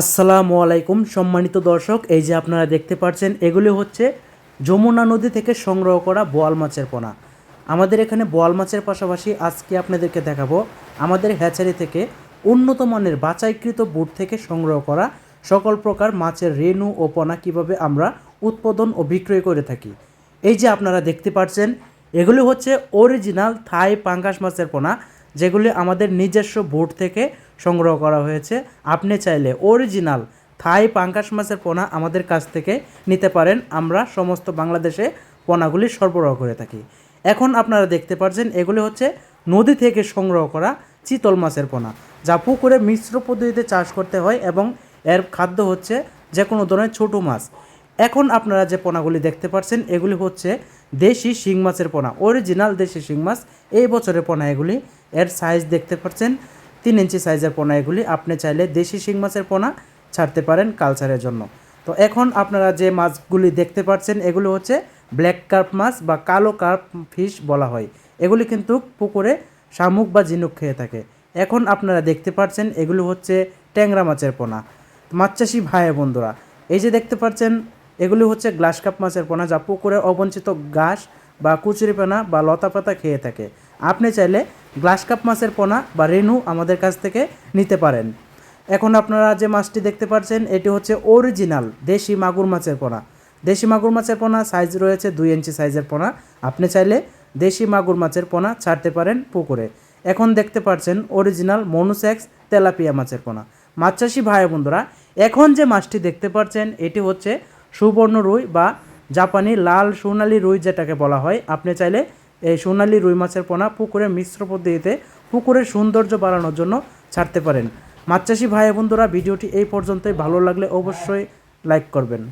আসসালামু আলাইকুম, সম্মানিত দর্শক, এই যে আপনারা দেখতে পাচ্ছেন এগুলি হচ্ছে যমুনা নদী থেকে সংগ্রহ করা বোয়াল মাছের পোনা। আমাদের এখানে বোয়াল মাছের পাশাপাশি আজকে আপনাদেরকে দেখাবো আমাদের হ্যাচারি থেকে উন্নত মানের বাছাইকৃত বুট থেকে সংগ্রহ করা সকল প্রকার মাছের রেণু ও পোনা কীভাবে আমরা উৎপাদন ও বিক্রয় করে থাকি। এই যে আপনারা দেখতে পাচ্ছেন এগুলি হচ্ছে অরিজিনাল থাই পাঙ্গাস মাছের পোনা। যেগুলি আমাদের নিজস্ব বোট থেকে সংগ্রহ করা হয়েছে। আপনি চাইলে অরিজিনাল থাই পাঙ্গাস মাছের পোনা আমাদের কাছ থেকে নিতে পারেন। আমরা সমস্ত বাংলাদেশে পোনাগুলি সরবরাহ করে থাকি। এখন আপনারা দেখতে পাচ্ছেন এগুলি হচ্ছে নদী থেকে সংগ্রহ করা চিতল মাছের পোনা। যা পুকুরে মিশ্র পদ্ধতিতে চাষ করতে হয় এবং এর খাদ্য হচ্ছে যে কোনো ধরনের ছোটো মাছ। এখন আপনারা যে পোনাগুলি দেখতে পাচ্ছেন এগুলি হচ্ছে দেশি শিং মাছের পোনা অরিজিনাল দেশি শিং মাছ। এই বছরের পোনা এগুলি, এর সাইজ দেখতে পাচ্ছেন, তিন ইঞ্চি সাইজের পোনা এগুলি। আপনি চাইলে দেশি শিং মাছের পোনা ছাড়তে পারেন কালচারের জন্য। তো এখন আপনারা যে মাছগুলি দেখতে পাচ্ছেন, এগুলি হচ্ছে ব্ল্যাক কার্প মাছ বা কালো কার্প ফিশ বলা হয়। এগুলি কিন্তু পুকুরে শামুক বা ঝিনুক খেয়ে থাকে। এখন আপনারা দেখতে পাচ্ছেন, এগুলো হচ্ছে ট্যাংরা মাছের পোনা। মাছচাষি ভাই বন্ধুরা, এই যে দেখতে পাচ্ছেন এগুলি হচ্ছে গ্লাস কাপ মাছের পোনা যা পুকুরে অবঞ্চিত ঘাস বা কুচুরি পোনা বা লতা পাতা খেয়ে থাকে। আপনি চাইলে গ্লাস কাপ মাছের পোনা বা রেনু আমাদের কাছ থেকে নিতে পারেন। এখন আপনারা যে মাছটি দেখতে পাচ্ছেন, এটি হচ্ছে অরিজিনাল দেশি মাগুর মাছের পোনা। দেশি মাগুর মাছের পোনা সাইজ রয়েছে দুই ইঞ্চি সাইজের পোনা। আপনি চাইলে দেশি মাগুর মাছের পোনা ছাড়তে পারেন পুকুরে। এখন দেখতে পাচ্ছেন অরিজিনাল মনুসেক্স তেলাপিয়া মাছের পোনা। মাছ চাষি ভাই বন্ধুরা, এখন যে মাছটি দেখতে পাচ্ছেন, এটি হচ্ছে সুবর্ণ রুই বা জাপানি লাল সোনালি রুই যেটাকে বলা হয়, আপনি চাইলে এই সোনালি রুই মাছের পোনা পুকুরের মিশ্র পদ্ধতিতে পুকুরের সৌন্দর্য বাড়ানোর জন্য ছাড়তে পারেন। মাছ চাষি ভাই বন্ধুরা, ভিডিওটি এই পর্যন্তই। ভালো লাগলে অবশ্যই লাইক করবেন।